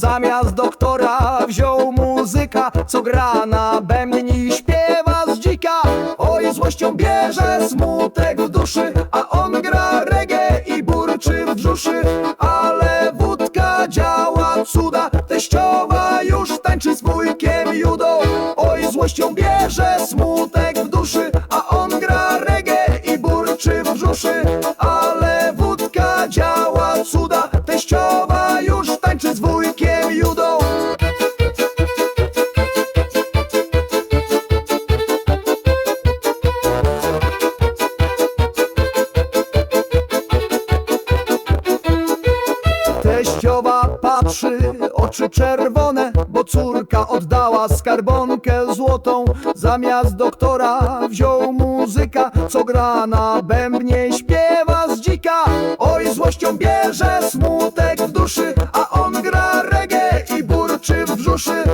Zamiast doktora wziął muzyka Co gra na bębni i śpiewa z dzika. Oj, złością bierze smutek skarbonkę złotą. Zamiast doktora wziął muzyka Co gra na bębnie, śpiewa z dzika. Oj, złością bierze smutek w duszy A on gra reggae i burczy w brzuszy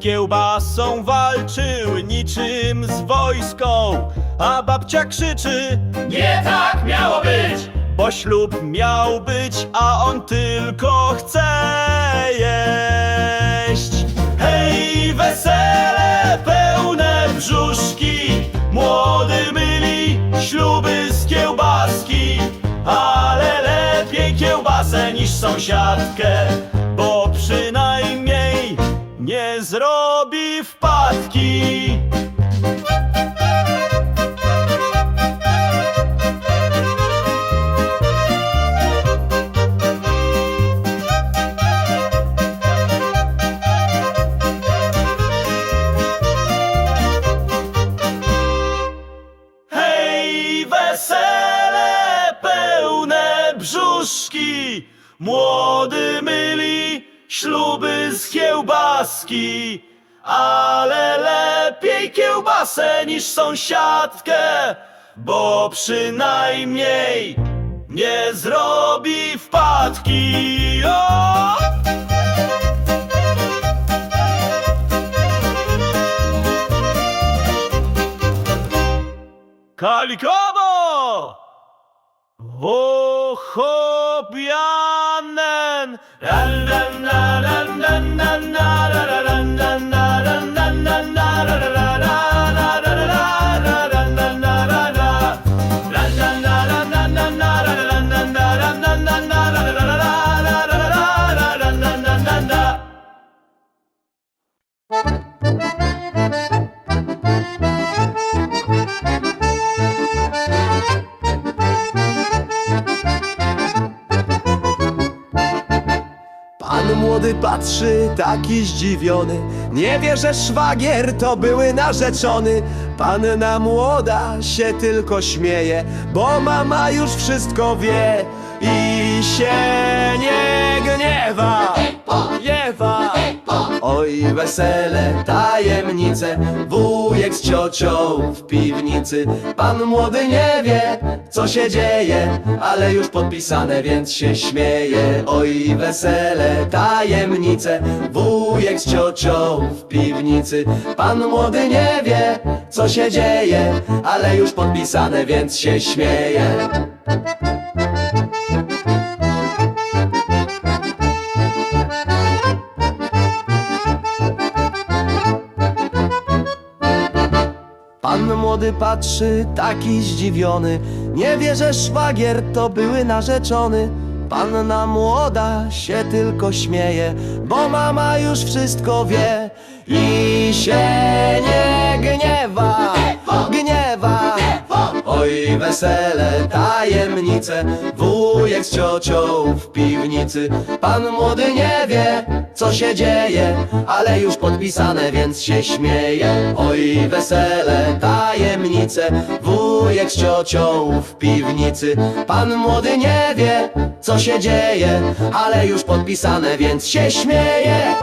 kiełbasą walczył niczym z wojską A babcia krzyczy Nie tak miało być Bo ślub miał być, a on tylko chce jeść. Hej, wesele, pełne brzuszki Młody myli śluby z kiełbaski Ale lepiej kiełbasę niż sąsiadkę zrobi w pa. Ale lepiej kiełbasę niż sąsiadkę Bo przynajmniej nie zrobi wpadki o! Kalikowo! Ochopjanen. Młody patrzy, taki zdziwiony. Nie wie, że szwagier to były narzeczony. Panna młoda się tylko śmieje Bo mama już wszystko wie I się Oj, wesele, tajemnice, wujek z ciocią w piwnicy. Pan młody nie wie, co się dzieje, ale już podpisane, więc się śmieje. Oj, wesele, tajemnice, wujek z ciocią w piwnicy. Pan młody nie wie, co się dzieje, ale już podpisane, więc się śmieje. Młody patrzy, taki zdziwiony. Nie wie, że szwagier to były narzeczony. Panna młoda się tylko śmieje Bo mama już wszystko wie. I się nie gniewa Gniewa. Oj, wesele, tajemnice Wujek z ciocią w piwnicy. Pan młody nie wie, co się dzieje Ale już podpisane, więc się śmieje. Oj, wesele, tajemnice. Wujek z ciocią w piwnicy. Pan młody nie wie, co się dzieje Ale już podpisane, więc się śmieje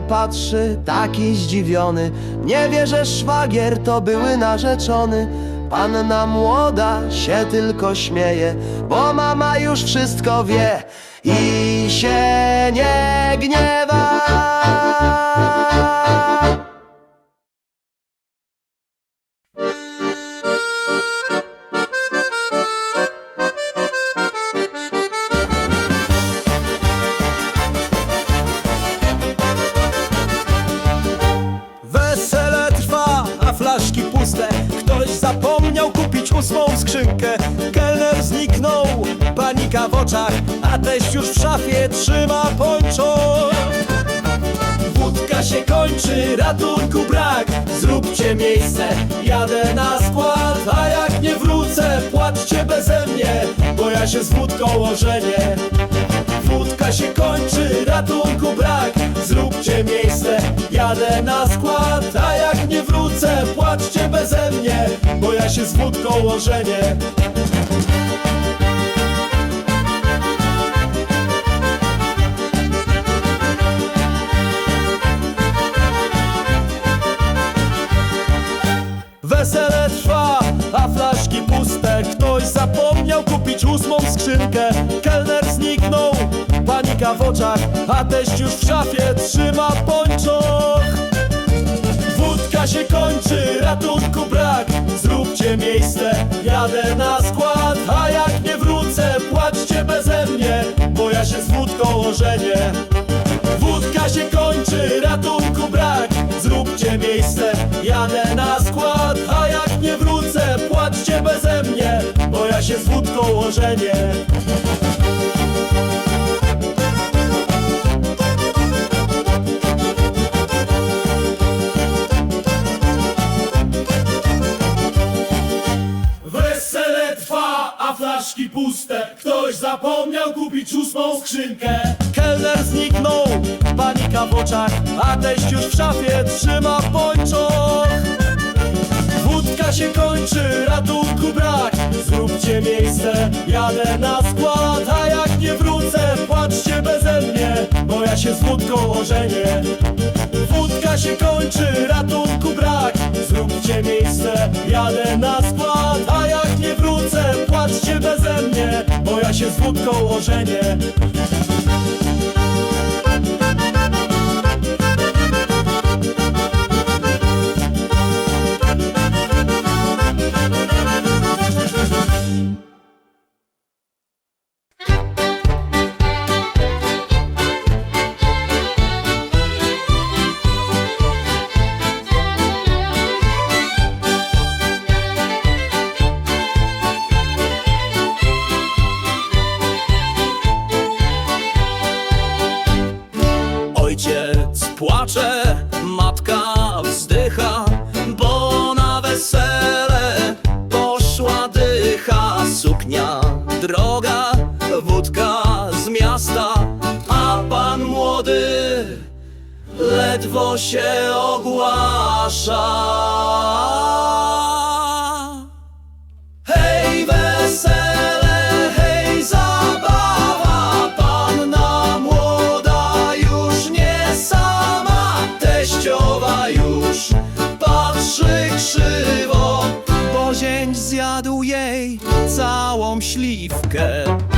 Patrzy, taki zdziwiony. Nie wie, że szwagier to były narzeczony. Panna młoda się tylko śmieje Bo mama już wszystko wie. I się nie gniewa się wódką ożenię Wódka się kończy, ratunku brak. Zróbcie miejsce, jadę na skład. A jak nie wrócę, płaczcie beze mnie Bo ja się z wódką ożenię skrzynkę. Kelner zniknął, panika w oczach A teść już w szafie trzyma pończoch. Wódka się kończy, ratunku brak. Zróbcie miejsce, jadę na skład. A jak nie wrócę, płaczcie beze mnie Bo ja się z wódką ożenię. Wódka się kończy, ratunku brak. Zróbcie miejsce, jadę na skład. A jak nie wrócę, płaczcie beze mnie się z wódką ożenię. Wesele a flaszki puste. Ktoś zapomniał kupić ósmą skrzynkę. Kelner zniknął, panika w oczach A teść już w szafie trzyma pończoch Wódka się kończy, ratunku brak. Zróbcie miejsce, jadę na skład. A jak nie wrócę, płaczcie beze mnie Bo ja się z wódką ożenię. Wódka się kończy, ratunku brak. Zróbcie miejsce, jadę na skład. A jak nie wrócę, płaczcie beze mnie Bo ja się z wódką ożenię Girl.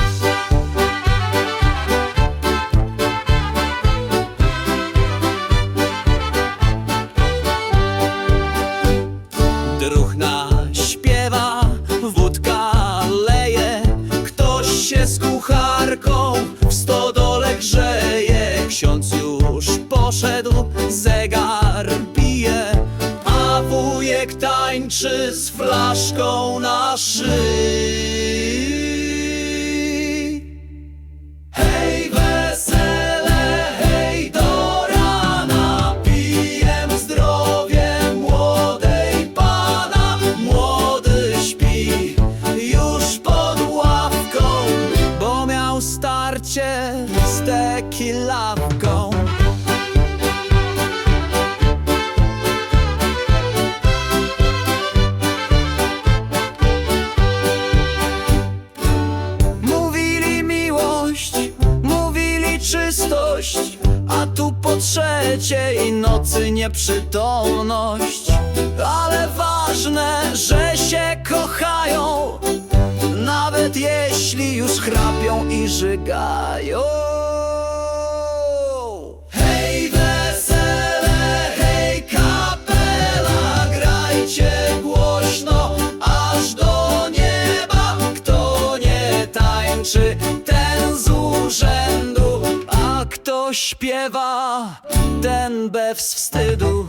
drzewa, ten bez wstydu.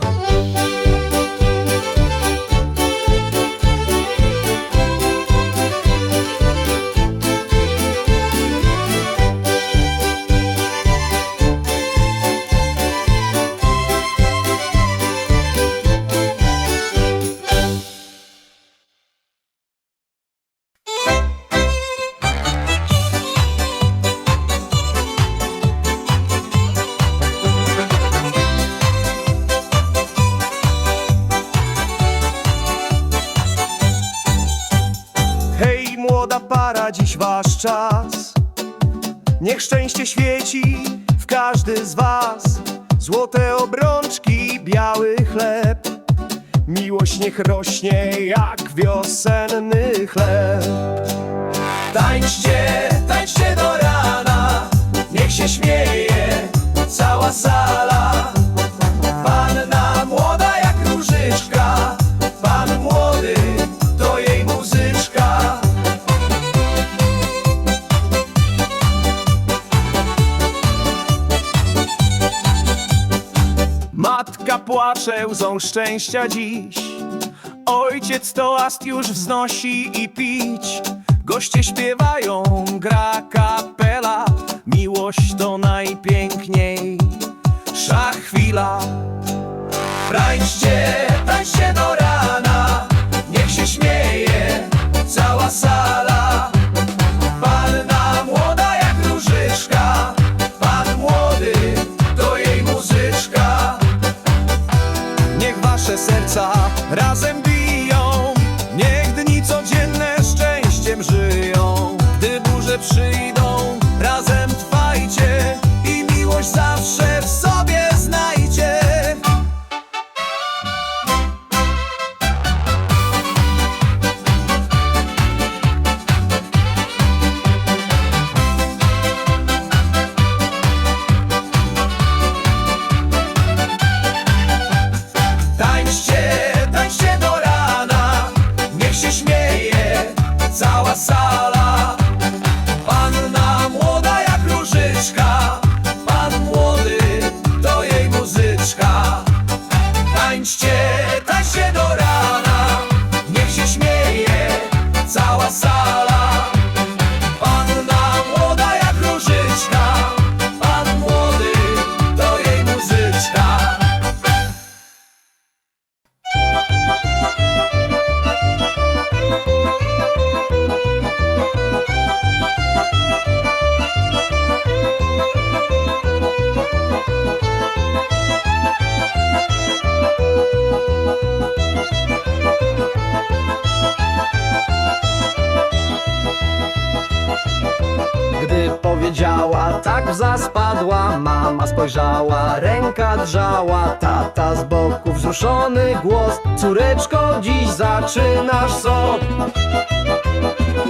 czas. Niech szczęście świeci w każdy z was. Złote obrączki, biały chleb. Miłość niech rośnie jak wiosenny chleb. Tańczcie, tańczcie do rana. Niech się śmieje cała sala. płacze łzą szczęścia dziś. Ojciec toast już wznosi i pić. Goście śpiewają, gra kapela. Miłość to najpiękniejsza chwila. Rańczcie, tańczcie do ręka drżała Tata z boku wzruszony głos Córeczko, dziś zaczynasz sok.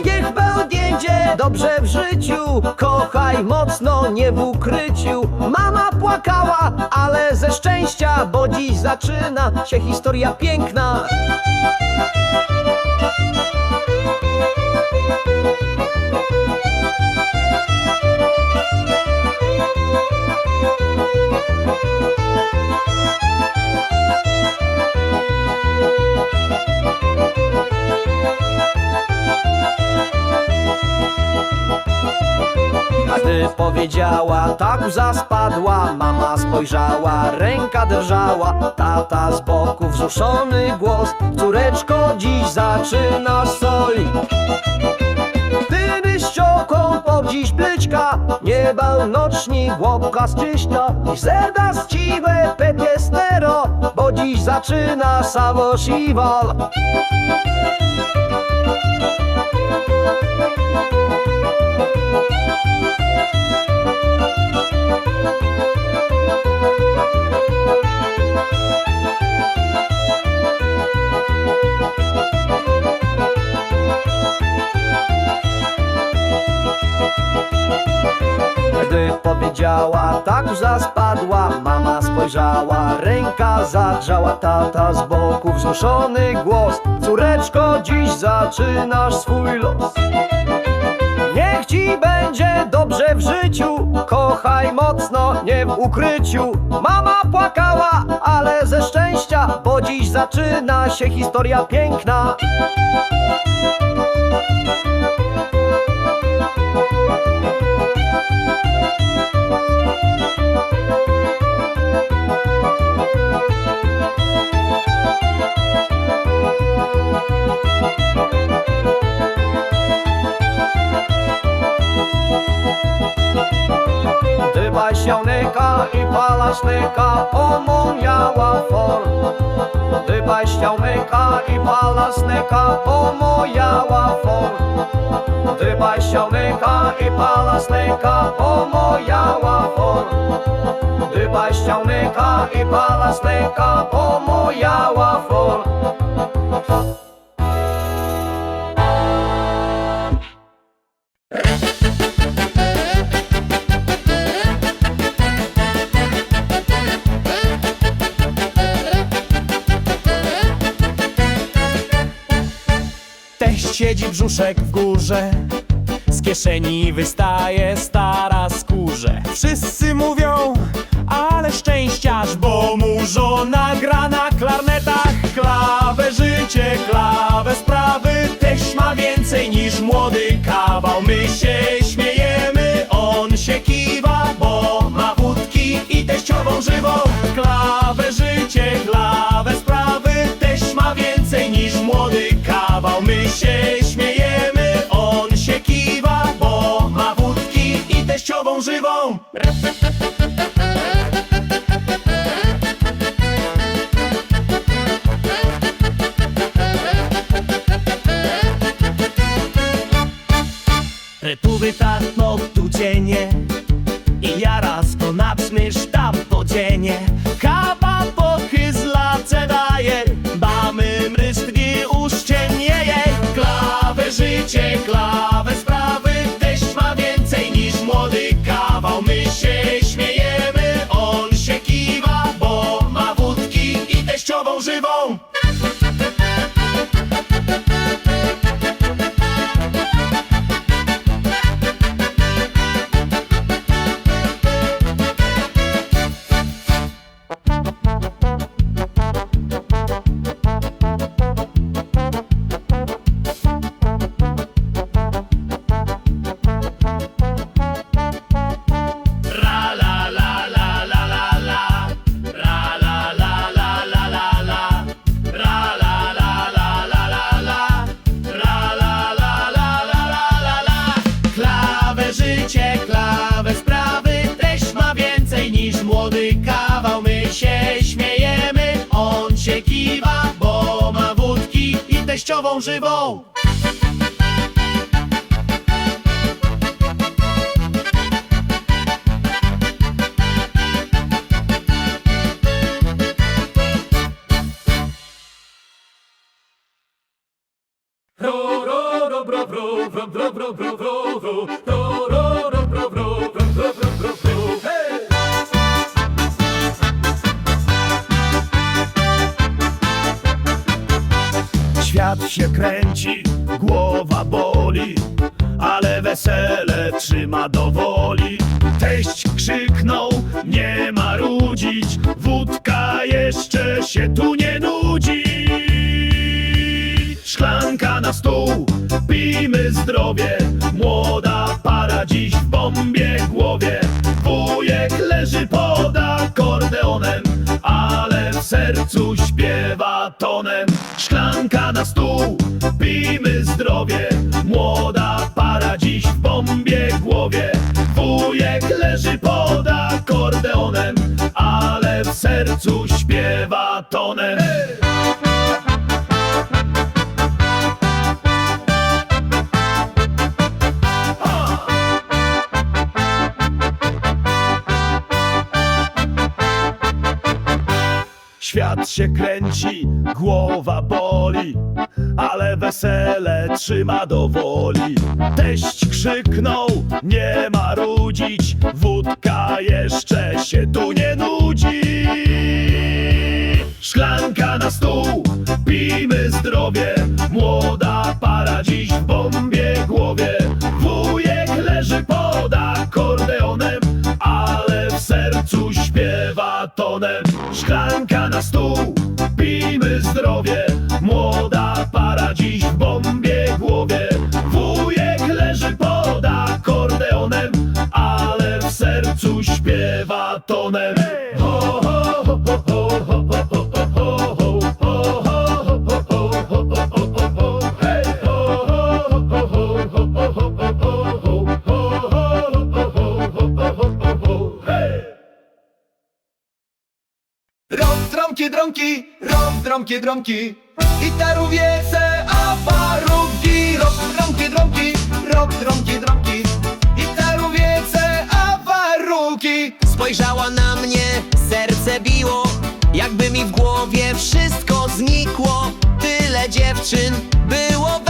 Niech będzie dobrze w życiu Kochaj mocno, nie w ukryciu. Mama płakała, ale ze szczęścia Bo dziś zaczyna się historia piękna gdy powiedziała, tak łza spadła Mama spojrzała, ręka drżała Tata z boku wzruszony głos Córeczko, dziś zaczynasz soli. Ty ścioką po dziś blyczka Nieba noczni chłopka z czyścia I zerda z ciwe pepiestero Bo dziś zaczyna Sawosziwal Gdy powiedziała, tak łza spadła Mama spojrzała, ręka zadrżała Tata z boku wzruszony głos. Córeczko, dziś zaczynasz swój los. Niech ci będzie dobrze w życiu Kochaj mocno, nie w ukryciu. Mama płakała, ale ze szczęścia Bo dziś zaczyna się historia piękna baścianeka i palasneka omojała for. Ty baścianeka i palasneka omojała for. Ty baścianeka i palasneka omojała for. Ty baścianeka i palasneka omojała for. Brzuszek w górze. Z kieszeni wystaje stara skórze. Wszyscy mówią, ale szczęściarz Bo mu żona gra na klarnetach. Klawę życie, klawę sprawy Teść ma więcej niż młody kawał. My się śmiejemy, on się kiwa Bo ma wódki i teściową żywą. Klawę życie, klawę sprawy Teść ma więcej niż młody kawał. My się żywą Żywą! Ro, ro, ro, bro, bro, bro, bro, bro, bro, bro, bro. Się kręci, głowa boli, ale wesele trzyma do woli. Teść krzyknął, nie marudzić, wódka jeszcze się tu nie nudzi. Szklanka na stół, pijmy zdrowie, młoda para dziś w bombie głowie. Wujek leży pod akordeonem, ale sercu śpiewa tonem. Szklanka na stół, pijmy zdrowie, młoda para dziś w bombie głowie. Wujek leży pod akordeonem, ale w sercu śpiewa tonem. Się kręci, głowa boli, ale wesele trzyma do woli. Teść krzyknął, nie marudzić, wódka jeszcze się tu nie nudzi. Szklanka na stół, pijmy zdrowie, młoda para dziś w bombie głowie. Wujek leży pod w sercu śpiewa tonem. Szklanka na stół, pijmy zdrowie, młoda para dziś w bombie głowie. Wujek leży pod akordeonem, ale w sercu śpiewa tonem. I tarowiece, a parówki Rąb drąki, drąki, rąb drąki, drąki I tarowiece, a parówki Spojrzała na mnie, serce biło. Jakby mi w głowie wszystko znikło. Tyle dziewczyn było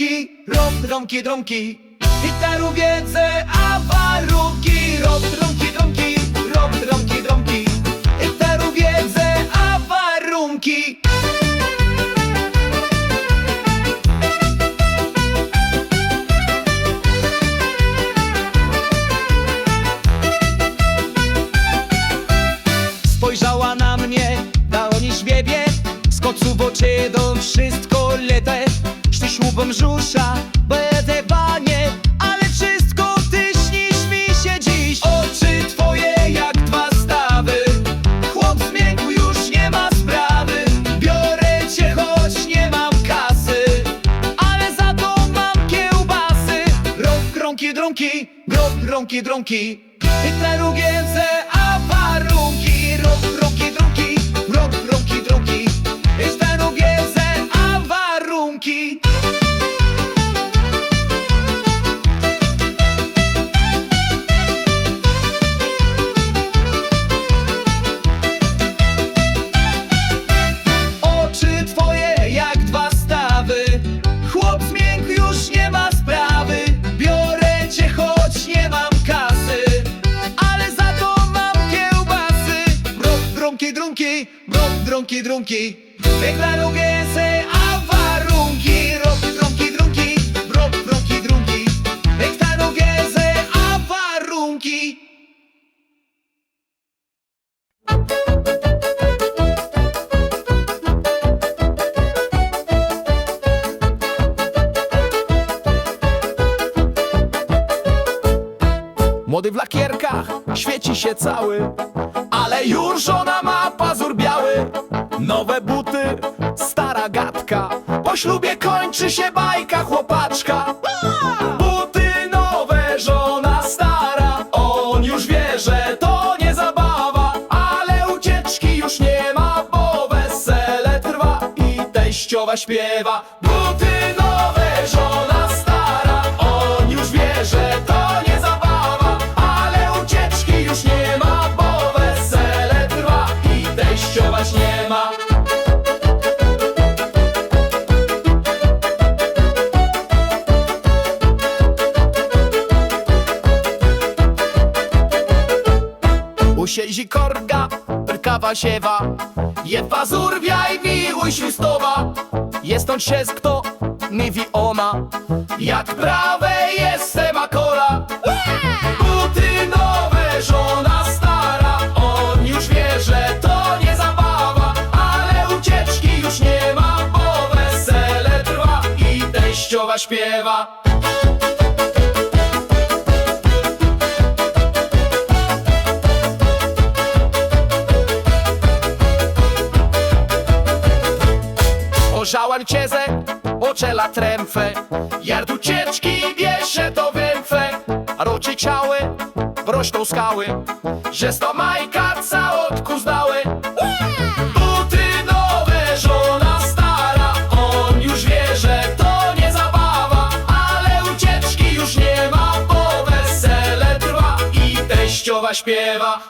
drumki, rob drumki, drumki Gitaru wiedzę, a warunki Rob drumki, drumki, rob drumki, drumki Gitaru wiedzę, a warunki. Spojrzała na mnie, na oni śmiebie Z kocu w oczy do wszystko letę Ślubem żusza, będę panie Ale wszystko ty śnisz mi się dziś. Oczy twoje jak dwa stawy Chłop zmiękł, już nie ma sprawy. Biorę cię, choć nie mam kasy Ale za to mam kiełbasy. Rąk, grąki, drąki, grob, grąki, drąki. I tarugience, a warunki. Rąk, grąki, drąki, grob, grąki, drąki. A warunki drunki, drunki. Declară că se avarunchi Ropi, drunki, drunki. Ropi, drunki, drunki. Declară că se avarunchi Młody w lakierkach, świeci się cały. Ślubie kończy się bajka chłopaczka. Buty nowe, żona stara. On już wie, że to nie zabawa Ale ucieczki już nie ma, bo wesele trwa I teściowa śpiewa brkawa siewa. Je pazurwia i miłuj ślustowa Jest on się kto, mówi ona. Jak prawe jestem Ożałan ciezę, oczela tręfę. Jard ucieczki wiesze to węfę roczy ciały, wrośną skały Że sto majka całotku zdały Buty nowe, żona stara On już wie, że to nie zabawa. Ale ucieczki już nie ma, bo wesele trwa I teściowa śpiewa